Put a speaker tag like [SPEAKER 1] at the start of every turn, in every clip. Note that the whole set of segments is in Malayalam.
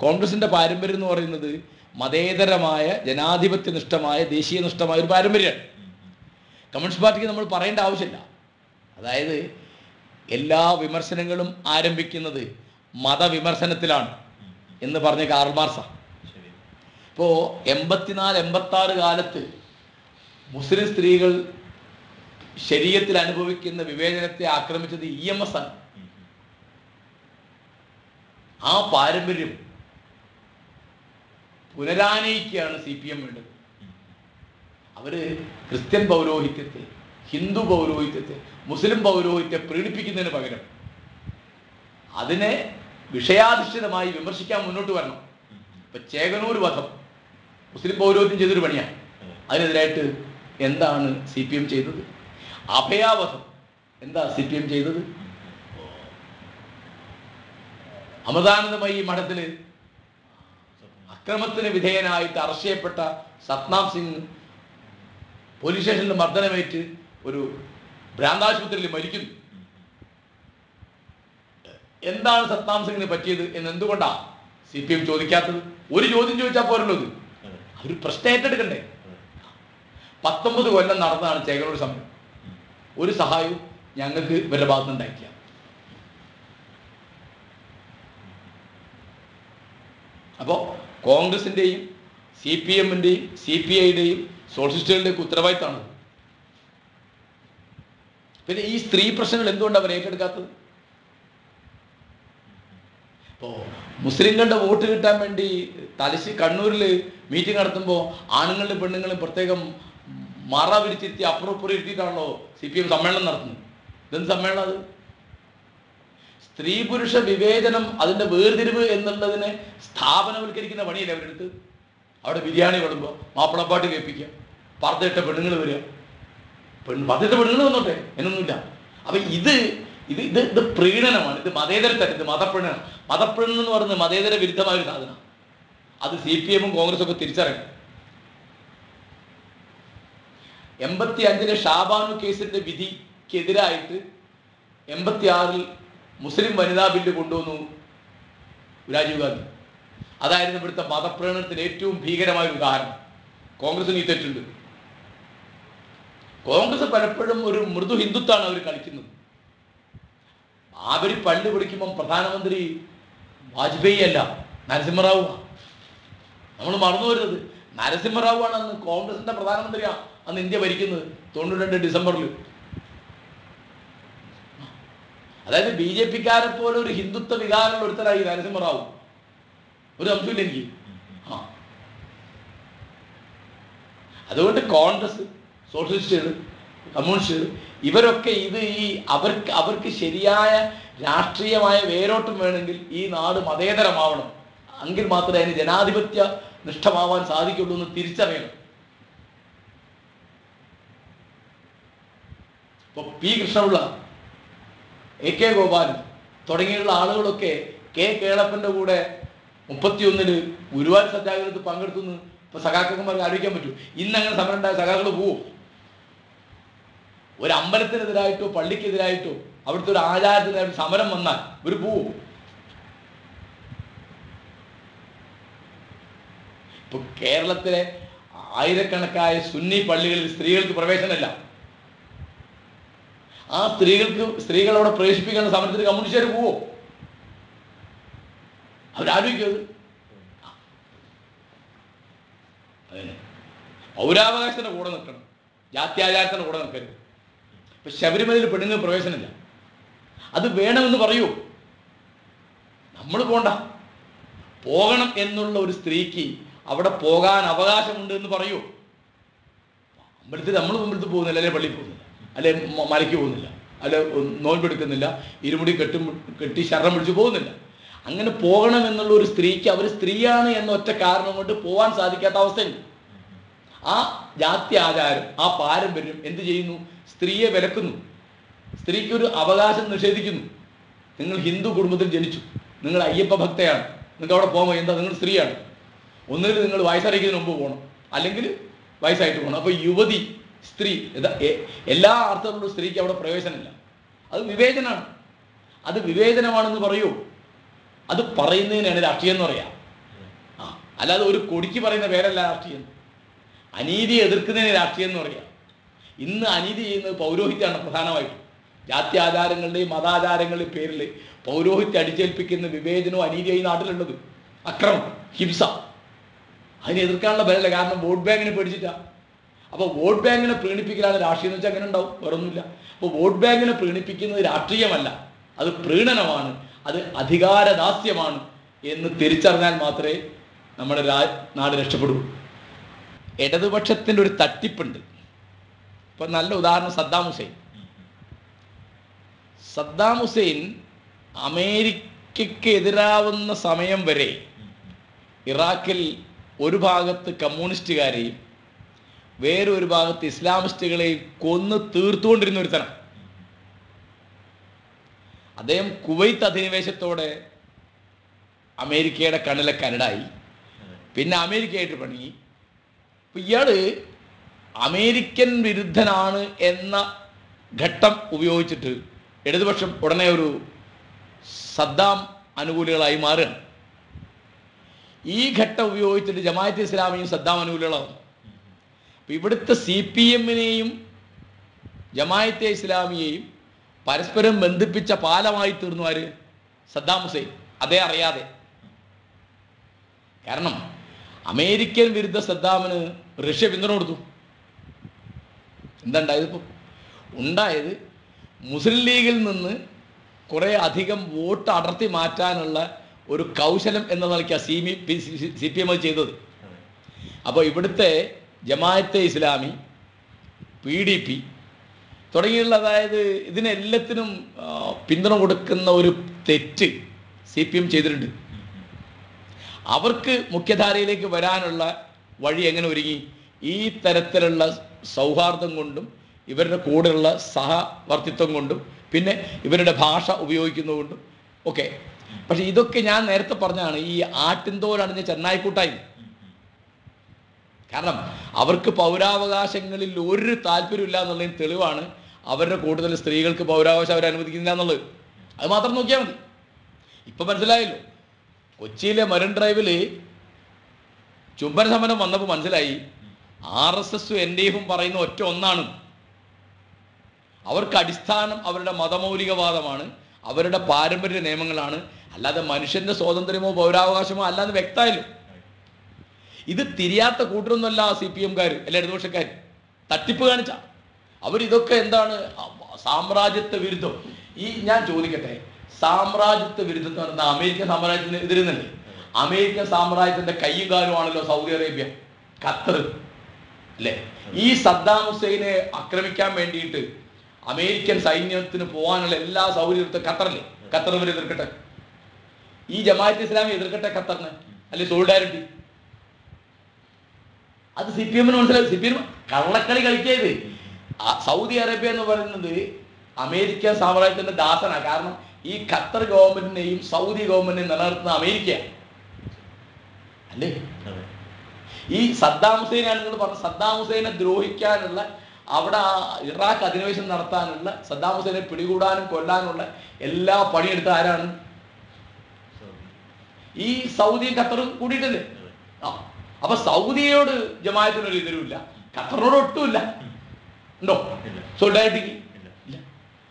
[SPEAKER 1] കോൺഗ്രസിന്റെ പാരമ്പര്യം എന്ന് പറയുന്നത് മതേതരമായ ജനാധിപത്യനിഷ്ഠമായ ദേശീയനിഷ്ഠമായ ഒരു പാരമ്പര്യമാണ്. കമ്മ്യൂണിസ്റ്റ് പാർട്ടിക്ക് നമ്മൾ പറയേണ്ട ആവശ്യമില്ല. അതായത് എല്ലാ വിമർശനങ്ങളും ആരംഭിക്കുന്നത് മതവിമർശനത്തിലാണ് എന്ന് പറഞ്ഞ കാർൾ
[SPEAKER 2] മാർസ
[SPEAKER 1] ഇപ്പോൾ എൺപത്തിനാല് എൺപത്തി ആറ് കാലത്ത് മുസ്ലിം സ്ത്രീകൾ ശരീരത്തിൽ അനുഭവിക്കുന്ന വിവേചനത്തെ ആക്രമിച്ചത് ഇ എം എസ് ആണ്. ആ പാരമ്പര്യം പുനരാനയിക്കുകയാണ് സി പി എം വേണ്ടത്. അവർ ക്രിസ്ത്യൻ പൗരോഹിത്യത്തെ ഹിന്ദു പൗരോഹിത്യത്തെ മുസ്ലിം പൗരോഹിത്യത്തെ പ്രീണിപ്പിക്കുന്നതിന് പകരം അതിനെ വിഷയാധിഷ്ഠിതമായി വിമർശിക്കാൻ മുന്നോട്ട് വരണം. ഇപ്പൊ ചേകനൂർ വധം മുസ്ലിം പൗരോഹിത്യം ചെയ്തൊരു പണിയാണ്.
[SPEAKER 2] അതെ.
[SPEAKER 1] അതിനെതിരായിട്ട് എന്താണ് സി പി എം ചെയ്തത്? അഭയാവധം എന്താ സി പി എം ചെയ്തത്? അമൃതാനന്ദമയി മഠത്തിൽ അക്രമത്തിന് വിധേയനായിട്ട് അറസ്റ്റ് ചെയ്യപ്പെട്ട സത്നാം സിംഗ് പോലീസ് സ്റ്റേഷനിൽ മർദ്ദനമേറ്റ് ഒരു ഭ്രാന്താശുപത്രിയിൽ മരിക്കുന്നു. എന്താണ് സത്നാം സിംഗിന് പറ്റിയത് എന്ന് എന്തുകൊണ്ടാ സി പി എം ചോദിക്കാത്തത്? ഒരു ചോദ്യം ചോദിച്ചാൽ പോരല്ലോ ഇത്. അവർ പ്രശ്നം ഏറ്റെടുക്കണ്ടേ. പത്തൊമ്പത് കൊല്ലം നടന്നതാണ് ചേകനൂർ സമരം. ഒരു സഹായവും ഞങ്ങൾക്ക് ഇവരുടെ ഭാഗത്ത് ഉണ്ടായിട്ടില്ല. അപ്പോൾ കോൺഗ്രസിന്റെയും സി പി എമ്മിന്റെയും സി പി ഐയുടെയും സോഷ്യലിസ്റ്റുകളുടെയൊക്കെ ഉത്തരവാദിത്തമാണ്. പിന്നെ ഈ സ്ത്രീ പ്രശ്നങ്ങൾ എന്തുകൊണ്ടാണ് അവർ ഏറ്റെടുക്കാത്തത്? ഇപ്പോൾ മുസ്ലിങ്ങളുടെ വോട്ട് കിട്ടാൻ വേണ്ടി തലശ്ശേരി കണ്ണൂരിൽ മീറ്റിംഗ് നടത്തുമ്പോൾ ആണുങ്ങളും പെണ്ണുങ്ങളും പ്രത്യേകം മറ വിരിച്ചിരുത്തി അപ്പുറപ്പുറം ഇരുത്തിയിട്ടാണല്ലോ സി പി എം സമ്മേളനം നടത്തുന്നത്. ഇതെന്ത് സമ്മേളനം അത്? സ്ത്രീ പുരുഷ വിവേചനം അതിന്റെ വേർതിരിവ് എന്നുള്ളതിനെ സ്ഥാപനവൽക്കരിക്കുന്ന പണിയല്ലേ അവരെടുത്ത് അവിടെ ബിരിയാണി വിടുമ്പോൾ മാപ്പിളപ്പാട്ട് കേൾപ്പിക്കുക പർദ്ദയിട്ട പെണ്ണുങ്ങൾ വരിക. പെണ്ണ് പർദ്ദയിട്ട പെണ്ണുങ്ങൾ വന്നോട്ടെ? എന്നൊന്നുമില്ല. അപ്പൊ ഇത് ഇത് ഇത് ഇത് പ്രീണനമാണ്. ഇത് മതേതര തരം ഇത് മതപ്രീണനം. മതപ്രീണനം എന്ന് പറയുന്നത് മതേതര വിരുദ്ധമായ ഒരു സാധനം. അത് സി പി എമ്മും കോൺഗ്രസും ഒക്കെ തിരിച്ചറിയണം എൺപത്തി അഞ്ചിലെ ഷാബാനു കേസിന്റെ വിധിക്കെതിരായിട്ട് എൺപത്തി ആറിൽ മുസ്ലിം വനിതാ ബില്ല് കൊണ്ടുവന്നു രാജീവ് ഗാന്ധി അതായിരുന്നു ഇവിടുത്തെ മതപ്രേരണത്തിന് ഏറ്റവും ഭീകരമായ ഒരു കാരണം കോൺഗ്രസിന് ഈ തെറ്റുണ്ട്. കോൺഗ്രസ് പലപ്പോഴും ഒരു മൃദു ഹിന്ദുത്വമാണ് അവർ കളിക്കുന്നത്. അവർ പള്ളി പിടിക്കുമ്പം പ്രധാനമന്ത്രി വാജ്പേയി അല്ല നരസിംഹറാവു നമ്മൾ മറന്നു വരുന്നത് നരസിംഹറാവു ആണ് അന്ന് കോൺഗ്രസിന്റെ പ്രധാനമന്ത്രിയാണ് അന്ന് ഇന്ത്യ ഭരിക്കുന്നത് തൊണ്ണൂറ്റി ഡിസംബറിൽ അതായത് ബി ജെ പിക്കാരെ പോലെ ഒരു ഹിന്ദുത്വ വികാരമുള്ള ഒരുത്തരായി നരസിംഹറാവു ഒരു അംശമില്ല എനിക്ക് അതുകൊണ്ട് കോൺഗ്രസ് സോഷ്യലിസ്റ്റുകൾ കമ്മ്യൂണിസ്റ്റുകൾ ഇവരൊക്കെ ഇത് ഈ അവർക്ക് അവർക്ക് ശരിയായ രാഷ്ട്രീയമായ വേരോട്ടം വേണമെങ്കിൽ ഈ നാട് മതേതരമാവണം. എങ്കിൽ മാത്രമേ അതിന് ജനാധിപത്യ നിഷ്ഠമാവാൻ സാധിക്കുള്ളൂ എന്ന് തിരിച്ചറിയണം. ഇപ്പൊ P Krishnapillai A K Gopalan തുടങ്ങിയുള്ള ആളുകളൊക്കെ കെ കേളപ്പന്റെ കൂടെ മുപ്പത്തിയൊന്നിന് ഗുരുവായൂർ സത്യാഗ്രഹത്തിൽ പങ്കെടുത്തു എന്ന് ഇപ്പൊ സഖാക്കന്മാർക്ക് ആലോചിക്കാൻ പറ്റൂ. ഇന്ന് അങ്ങനെ സമരം ഉണ്ടായ സഖാക്കൾ പോവും. ഒരു അമ്പലത്തിനെതിരായിട്ടോ പള്ളിക്കെതിരായിട്ടോ അവിടുത്തെ ഒരു ആചാരത്തിനായിട്ട് സമരം വന്നാൽ ഒരു പോവും. ഇപ്പൊ കേരളത്തിലെ ആയിരക്കണക്കായ സുന്നി പള്ളികളിൽ സ്ത്രീകൾക്ക് പ്രവേശനമില്ല. ആ സ്ത്രീകൾക്ക് സ്ത്രീകളവിടെ പ്രവേശിപ്പിക്കേണ്ട സമരത്തിന് കമ്മ്യൂണിസ്റ്റുകാർ പോവോ? അവരാലോചിക്കും അത്? അതിന് പൗരാവകാശത്തിന്റെ കൂടെ നിൽക്കണം. ജാത്യാചാരത്തിന്റെ കൂടെ നിൽക്കരുത്. ഇപ്പൊ ശബരിമലയിൽ പെണ്ണുങ്ങൾക്ക് പ്രവേശനമില്ല. അത് വേണമെന്ന് പറയൂ. നമ്മൾ പോണ്ട. പോകണം എന്നുള്ള ഒരു സ്ത്രീക്ക് അവിടെ പോകാൻ അവകാശമുണ്ട് എന്ന് പറയൂ. അമ്പലത്തിൽ നമ്മൾ അമ്പലത്തിൽ പോകുന്നില്ല അല്ലെ പള്ളിയിൽ പോകുന്നില്ല അല്ലെ മലയ്ക്ക് പോകുന്നില്ല. അല്ലെ നോൻപെടുക്കുന്നില്ല ഇരുമുടി കെട്ടും കെട്ടി ശരണം പിടിച്ച് പോകുന്നില്ല. അങ്ങനെ പോകണം എന്നുള്ള ഒരു സ്ത്രീക്ക് അവർ സ്ത്രീയാണ് എന്ന ഒറ്റ കാരണം കൊണ്ട് പോകാൻ സാധിക്കാത്ത അവസ്ഥയുണ്ട്. ആ ജാതി ആചാരം ആ പാരമ്പര്യം എന്ത് ചെയ്യുന്നു? സ്ത്രീയെ വിലക്കുന്നു. സ്ത്രീക്ക് ഒരു അവകാശം നിഷേധിക്കുന്നു. നിങ്ങൾ ഹിന്ദു കുടുംബത്തിൽ ജനിച്ചു. നിങ്ങൾ അയ്യപ്പ ഭക്തയാണ്. നിങ്ങൾക്ക് അവിടെ പോകുമ്പോൾ എന്താ? നിങ്ങൾ സ്ത്രീയാണ്. ഒന്നുകിൽ നിങ്ങൾ വയസ്സറിയിക്കുന്നതിന് മുമ്പ് പോകണം. അല്ലെങ്കിൽ വയസ്സായിട്ട് പോകണം. അപ്പോൾ യുവതി സ്ത്രീ. എല്ലാ അർത്ഥത്തിലും സ്ത്രീക്ക് അവിടെ പ്രവേശനമില്ല അത് വിവേചനമാണ്. അത് വിവേചനമാണെന്ന് പറയൂ. അത് പറയുന്നതിനാണ് രാഷ്ട്രീയം എന്ന് പറയാം. ആ അല്ലാതെ ഒരു കൊടിക്ക് പറയുന്ന പേരല്ല രാഷ്ട്രീയം. അനീതി എതിർക്കുന്നതിന് രാഷ്ട്രീയം എന്ന് പറയാം. ഇന്ന് അനീതി ചെയ്യുന്നത് പൗരോഹിത്യമാണ് പ്രധാനമായിട്ടും. ജാതി ആചാരങ്ങളുടെയും മതാചാരങ്ങളുടെയും പേരിൽ പൗരോഹിത്യം അടിച്ചേൽപ്പിക്കുന്ന വിവേചനവും അനീതിയായി നാട്ടിലുള്ളത്. അക്രമം ഹിംസ. അതിനെ എതിർക്കാനുള്ള കാരണം വോട്ട് ബാങ്കിനെ പേടിച്ചിട്ടാ. അപ്പോൾ വോട്ട് ബാങ്കിനെ പ്രീണിപ്പിക്കലാണ് രാഷ്ട്രീയം എന്ന് വെച്ചാൽ അങ്ങനെ ഉണ്ടാവും വേറൊന്നുമില്ല. അപ്പോൾ വോട്ട് ബാങ്കിനെ പ്രീണിപ്പിക്കുന്നത് രാഷ്ട്രീയമല്ല. അത് പ്രീണനമാണ് അത് അധികാരദാസ്യമാണ് എന്ന് തിരിച്ചറിഞ്ഞാൽ മാത്രമേ നമ്മുടെ രാ നാട് രക്ഷപ്പെടൂ ഇടതുപക്ഷത്തിന്റെ ഒരു തട്ടിപ്പുണ്ട്. ഇപ്പം നല്ല ഉദാഹരണം സദ്ദാം ഹുസൈൻ. സദ്ദാം ഹുസൈൻ അമേരിക്കയ്ക്ക് എതിരാവുന്ന സമയം വരെ ഇറാഖിൽ ഒരു ഭാഗത്ത് കമ്മ്യൂണിസ്റ്റുകാരെയും വേറൊരു ഭാഗത്ത് ഇസ്ലാമിസ്റ്റുകളെയും കൊന്ന് തീർത്തുകൊണ്ടിരുന്ന ഒരുത്തനാണ് അദ്ദേഹം കുവൈത്ത് അധിനിവേശത്തോടെ അമേരിക്കയുടെ കണ്ണിലെ കരടായി. പിന്നെ അമേരിക്കയായിട്ട് പണി അപ്പം ഇയാൾ അമേരിക്കൻ വിരുദ്ധനാണ് എന്ന ഘട്ടം ഉപയോഗിച്ചിട്ട് ഇടതുപക്ഷം ഉടനെ ഒരു സദ്ദാം അനുകൂലികളായി മാറുകയാണ്. ഈ ഘട്ടം ഉപയോഗിച്ചിട്ട് ജമാഅത്ത് ഇസ്ലാമിയും സദ്ദാം അനുകൂലികളാവും ഇവിടുത്തെ സി പി എമ്മിനെയും ജമായത്തെ ഇസ്ലാമിയെയും പരസ്പരം ബന്ധിപ്പിച്ച പാലമായി തീർന്നു ആര്? Saddam Hussein. അതേ അറിയാതെ. കാരണം അമേരിക്കൻ വിരുദ്ധ സദ്ദാമിന് റഷ്യ പിന്തുണ കൊടുത്തു. എന്താ ഉണ്ടായത് ഇപ്പം? ഉണ്ടായത് മുസ്ലിം ലീഗിൽ നിന്ന് കുറേ അധികം വോട്ട് അടർത്തി മാറ്റാനുള്ള ഒരു കൗശലം എന്ന നിലയ്ക്കാണ് C P C P M ചെയ്തത്. അപ്പോൾ ഇവിടുത്തെ Jamaat-e Islami P D P തുടങ്ങിയുള്ള അതായത് ഇതിനെല്ലാത്തിനും പിന്തുണ കൊടുക്കുന്ന ഒരു തെറ്റ് സി പി എം ചെയ്തിട്ടുണ്ട്. അവർക്ക് മുഖ്യധാരയിലേക്ക് വരാനുള്ള വഴി എങ്ങനെ ഒരുങ്ങി? ഈ തരത്തിലുള്ള സൗഹാർദ്ദം കൊണ്ടും ഇവരുടെ കൂടെയുള്ള സഹവർത്തിത്വം കൊണ്ടും പിന്നെ ഇവരുടെ ഭാഷ ഉപയോഗിക്കുന്നതുകൊണ്ടും ഒക്കെ. പക്ഷെ ഇതൊക്കെ ഞാൻ നേരത്തെ പറഞ്ഞാണ് ഈ ആട്ടിൻതോലണിഞ്ഞ ചെന്നായിക്കൂട്ടായി കാരണം അവർക്ക് പൗരാവകാശങ്ങളിൽ ഒരു താല്പര്യമില്ല എന്നുള്ളതിന് തെളിവാണ് അവരുടെ കൂടുതൽ സ്ത്രീകൾക്ക് പൗരാവകാശം അവർ അനുവദിക്കുന്നില്ല എന്നുള്ളത്. അത് മാത്രം നോക്കിയാൽ മതി. ഇപ്പം മനസ്സിലായല്ലോ. കൊച്ചിയിലെ മരൺ ഡ്രൈവിൽ ചുംബന സമരം വന്നപ്പോൾ മനസ്സിലായി ആർ എസ് എസും എൻ ഡി എഫും പറയുന്ന ഒറ്റ ഒന്നാണ്. അവർക്ക് അടിസ്ഥാനം അവരുടെ മതമൗലികവാദമാണ് അവരുടെ പാരമ്പര്യ നിയമങ്ങളാണ്. അല്ലാതെ മനുഷ്യന്റെ സ്വാതന്ത്ര്യമോ പൗരാവകാശമോ അല്ലാതെ വ്യക്തമായല്ലോ. ഇത് തിരിയാത്ത കൂട്ടരൊന്നുമല്ല സി പി എംകാർ അല്ല ഇടതുപക്ഷക്കാർ തട്ടിപ്പ് കാണിച്ച. അവരിതൊക്കെ എന്താണ്? സാമ്രാജ്യത്വ വിരുദ്ധം. ഈ ഞാൻ ചോദിക്കട്ടെ സാമ്രാജ്യത്വ വിരുദ്ധം എന്ന് പറഞ്ഞാൽ അമേരിക്കൻ സാമ്രാജ്യത്തിന് എതിരുന്നല്ലേ? അമേരിക്കൻ സാമ്രാജ്യത്തിന്റെ കൈകാലമാണല്ലോ കാലുമാണല്ലോ സൗദി അറേബ്യ ഖത്തർ അല്ലേ? ഈ സദ്ദാം ഹുസൈനെ ആക്രമിക്കാൻ വേണ്ടിയിട്ട് അമേരിക്കൻ സൈന്യത്തിന് പോകാനുള്ള എല്ലാ സൗകര്യത്തും ഖത്തറല്ലേ? ഖത്തർ ഇവർ എതിർക്കട്ടെ? ഈ ജമാഅത്ത് ഇസ്ലാമി എതിർക്കട്ടെ ഖത്തറിന്? അല്ലെ സോളിഡാരിറ്റി അത് സി പി എമ്മിന് മനസ്സിലായി. സി പി എം കള്ളക്കളി കളിക്കരുത് സൗദി അറേബ്യ എന്ന് പറയുന്നത് അമേരിക്ക സാമ്രാജ്യത്തിന്റെ ദാസനാണ്. കാരണം ഈ ഖത്തർ ഗവൺമെന്റിനെയും സൗദി ഗവൺമെന്റിനെയും നിലനിർത്തുന്ന അമേരിക്ക. അല്ലേ? ഈ സദ്ദാം ഹുസൈനാണ് നിങ്ങൾ പറഞ്ഞ സദ്ദാം ഹുസൈനെ ദ്രോഹിക്കാനുള്ള അവിടെ ആ ഇറാഖ് അധിനിവേശം നടത്താനുള്ള സദ്ദാം ഹുസൈനെ പിടികൂടാനും കൊല്ലാനുള്ള എല്ലാ പണിയെടുത്ത ആരാണ്? ഈ സൗദിയും ഖത്തറും കൂടിയിട്ടല്ലേ അപ്പൊ സൗദിയോട് ജമായത്തിനൊരു എതിരുമില്ല. ഖത്തറിനോട് ഒട്ടുമില്ല. ഉണ്ടോ? ഇല്ല.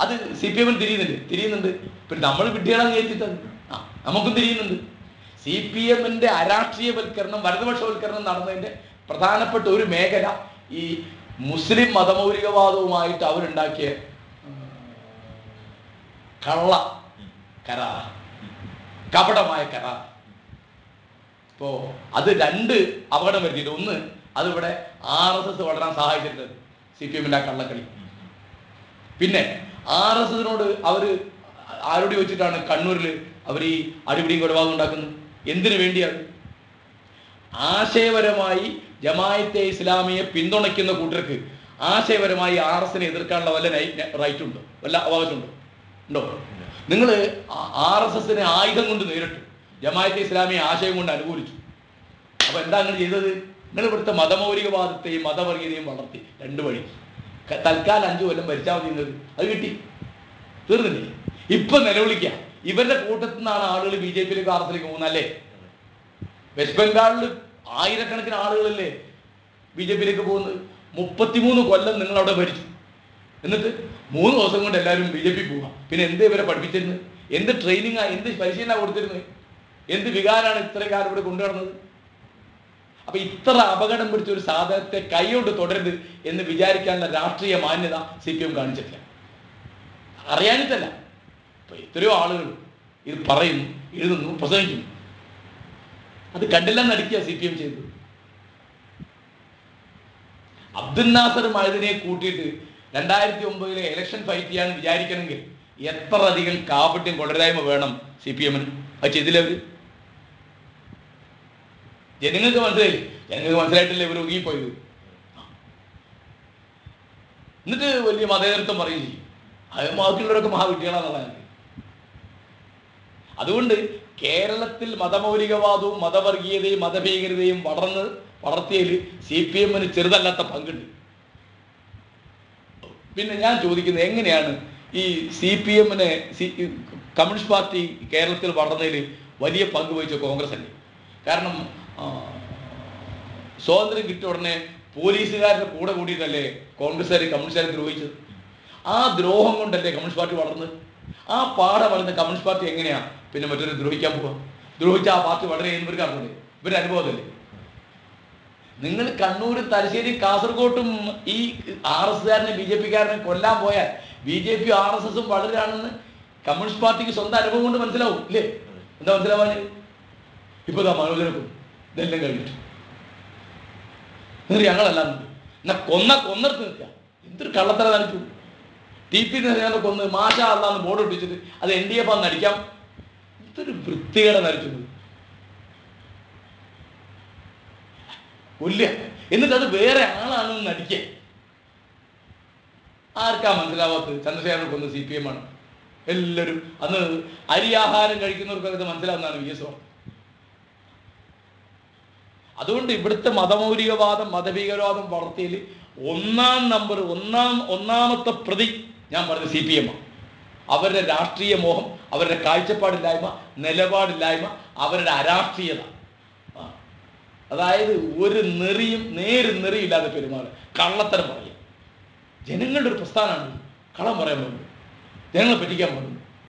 [SPEAKER 1] അത് സി പി എമ്മിന് തിരിയുന്നുണ്ട്. തിരിയുന്നുണ്ട്. പിന്നെ നമ്മൾ വിഡ്ഢികളാന്ന് കയറ്റിട്ടത് ആ നമുക്കും തിരിയുന്നുണ്ട്. സി പി എമ്മിന്റെ അരാഷ്ട്രീയവൽക്കരണം വലതുപക്ഷവൽക്കരണം നടന്നതിന്റെ പ്രധാനപ്പെട്ട ഒരു മേഖല ഈ മുസ്ലിം മതമൗലികവാദവുമായിട്ട് അവരുണ്ടാക്കിയ കള്ള കരാർ. കപടമായ കരാർ. അത് രണ്ട് അപകടം വരുത്തിയിട്ട് ഒന്ന് അതിവിടെ ആർ എസ് എസ് വളരാൻ സഹായിച്ചിട്ടുണ്ട് സി പി എമ്മിന്റെ ആ കള്ളക്കളി. പിന്നെ ആർ എസ് എസിനോട് അവർ ആരോട് ചോദിച്ചിട്ടാണ് കണ്ണൂരിൽ അവർ ഈ അടിപിടിയും കൊലപാതകം ഉണ്ടാക്കുന്നത്? എന്തിനു വേണ്ടിയാണ്? ആശയപരമായി ജമായത്തെ ഇസ്ലാമിയെ പിന്തുണയ്ക്കുന്ന കൂട്ടർക്ക് ആശയപരമായി ആർ എസിനെ എതിർക്കാനുള്ള വല്ല റൈറ്റ് ഉണ്ടോ വല്ല അവകാശമുണ്ടോ? ഉണ്ടോ? നിങ്ങൾ ആർ എസ് എസിനെ ആയുധം കൊണ്ട് നേരിട്ടു. ജമായത്തെ ഇസ്ലാമിയെ ആശയം കൊണ്ട് അനുകൂലിച്ചു. അപ്പൊ എന്താ നിങ്ങൾ ചെയ്തത്? നിങ്ങൾ ഇവിടുത്തെ മതമൗലികവാദത്തെയും മതവർഗീയതയും വളർത്തി. രണ്ടു വഴി. തൽക്കാലം അഞ്ചു കൊല്ലം ഭരിച്ചാൽ മതി അത് കിട്ടി. തീർന്നില്ലേ? ഇപ്പൊ നിലവിളിക്കാം. ഇവരുടെ കൂട്ടത്തിൽ നിന്നാണ് ആളുകൾ ബി ജെ പിയിലേക്ക് ആർ എസിലേക്ക് പോകുന്നത് അല്ലേ? വെസ്റ്റ് ബംഗാളിൽ ആയിരക്കണക്കിന് ആളുകളല്ലേ ബി ജെ പിയിലേക്ക് പോകുന്നത്. മുപ്പത്തിമൂന്ന് കൊല്ലം നിങ്ങൾ അവിടെ ഭരിച്ചു. എന്നിട്ട് മൂന്ന് ദിവസം കൊണ്ട് എല്ലാവരും ബി ജെ പി പോവാം. പിന്നെ എന്ത് ഇവരെ പഠിപ്പിച്ചിരുന്നത്? എന്ത് ട്രെയിനിങ് എന്ത് പരിശീലന കൊടുത്തിരുന്നത്? എന്ത് വികാരമാണ് ഇത്രയും കാലം ഇവിടെ കൊണ്ടുവരുന്നത്? അപ്പൊ ഇത്ര അപകടം പിടിച്ച ഒരു സാധനത്തെ കൈകൊണ്ട് തുടരുത് എന്ന് വിചാരിക്കാനുള്ള രാഷ്ട്രീയ മാന്യത സി പി എം കാണിച്ചിട്ടില്ല അറിയാനിട്ടല്ല എത്രയോ ആളുകൾ ഇത് പറയുന്നു എഴുതുന്നു പ്രസംഗിക്കുന്നു. അത് കണ്ടില്ലെന്ന് അടിക്കുക സി പി എം ചെയ്തത്. അബ്ദുൽ നാസർ മഴുതിനെ കൂട്ടിയിട്ട് രണ്ടായിരത്തി ഒമ്പതിലെ ഇലക്ഷൻ ഫൈറ്റ് ചെയ്യാൻ വിചാരിക്കണമെങ്കിൽ എത്ര അധികം കാപട്യം കൊണ്ടരായ്മ വേണം സി പി എമ്മിന് അത് ചെയ്തില്ല അവർ? ജനങ്ങൾക്ക് മനസ്സിലായി ജനങ്ങൾക്ക് മനസ്സിലായിട്ടില്ല ഇവർ ഒതുങ്ങിപ്പോയത്? എന്നിട്ട് വലിയ മതേതരത്വം പറയും ചെയ്യും അത് ബാക്കിയുള്ളവരൊക്കെ മഹാവിദ്യകളാണെന്നുള്ള അതുകൊണ്ട് കേരളത്തിൽ മതമൗലികവാദവും മതവർഗീയതയും മതഭീകരതയും വളർന്ന് വളർത്തിയതിൽ സി പി എമ്മിന് ചെറുതല്ലാത്ത പങ്കുണ്ട്. പിന്നെ ഞാൻ ചോദിക്കുന്നത് എങ്ങനെയാണ് ഈ സി പി എമ്മിനെ സി കമ്മ്യൂണിസ്റ്റ് പാർട്ടി കേരളത്തിൽ വളർന്നതിൽ വലിയ പങ്ക് വഹിച്ച കോൺഗ്രസ് അല്ലേ കാരണം സ്വാതന്ത്ര്യം കിട്ടിയ ഉടനെ പോലീസുകാരുടെ കൂടെ കൂടിയിട്ടല്ലേ കോൺഗ്രസ്സുകാർ കമ്മ്യൂണിസ്റ്റുകാരെ ദ്രോഹിച്ചത്? ആ ദ്രോഹം കൊണ്ടല്ലേ കമ്മ്യൂണിസ്റ്റ് പാർട്ടി വളർന്നത്? ആ പാട വളർന്ന കമ്മ്യൂണിസ്റ്റ് പാർട്ടി എങ്ങനെയാ പിന്നെ മറ്റൊരു ദ്രോഹിക്കാൻ പോവാ? ദ്രോഹിച്ച ആ പാർട്ടി വളരെ ഇവർക്ക് അറിഞ്ഞില്ലേ ഇവരുടെ അനുഭവത്തില്ലേ നിങ്ങൾ കണ്ണൂർ തലശ്ശേരി കാസർഗോട്ടും ഈ ആർ എസ് കാരനെ ബി ജെ പിക്കാരനെ കൊല്ലാൻ പോയാൽ B J P R S എസും വളരാണെന്ന് കമ്മ്യൂണിസ്റ്റ് പാർട്ടിക്ക് സ്വന്തം അനുഭവം കൊണ്ട് മനസ്സിലാവും ഇല്ലേ? എന്താ മനസ്സിലാവാൻ? ഇപ്പൊ ഇതാ മനോജനക്കും ഇതെല്ലാം കഴിഞ്ഞിട്ട്. എന്നിട്ട് ഞങ്ങളെല്ലാം എന്നാ കൊന്ന കൊന്നെടുത്ത് നിൽക്കുക എന്തൊരു കള്ളത്തര നടിച്ചു ടി പി നേരെ കൊന്ന് മാഷ അല്ലാന്ന് ബോർഡ് ഒട്ടിച്ചിട്ട് അത് എൻ ഡി എഫ് നടിക്കാം എന്തൊരു വൃത്തികേട നടിച്ചു കൊല്ലുക എന്നിട്ട് അത് വേറെ ആളാണെന്ന് നടിക്കുക ആർക്കാ മനസ്സിലാവാത്തത്? ചന്ദ്രശേഖരൻ കൊന്ന സി പി എം ആണ്. എല്ലാവരും അന്ന് അരി ആഹാരം കഴിക്കുന്നവർക്കൊക്കെ ഇത് മനസ്സിലാവുന്നതാണ് വി എസ് അതുകൊണ്ട് ഇവിടുത്തെ മതമൗലികവാദം മതഭീകരവാദം വളർത്തിയിൽ ഒന്നാം നമ്പർ ഒന്നാം ഒന്നാമത്തെ പ്രതി ഞാൻ പറഞ്ഞ സി പി എം അവരുടെ രാഷ്ട്രീയ മോഹം അവരുടെ കാഴ്ചപ്പാടില്ലായ്മ നിലപാടില്ലായ്മ അവരുടെ അരാഷ്ട്രീയത. അതായത് ഒരു നെറിയും നേര് നെറിയില്ലാതെ പെരുമാറുക കള്ളത്തരം പറയുക ജനങ്ങളുടെ ഒരു പ്രസ്ഥാനമാണ്. കളം പറയാൻ പോകുന്നത്. ജനങ്ങളെ പറ്റിക്കാൻ പാടില്ല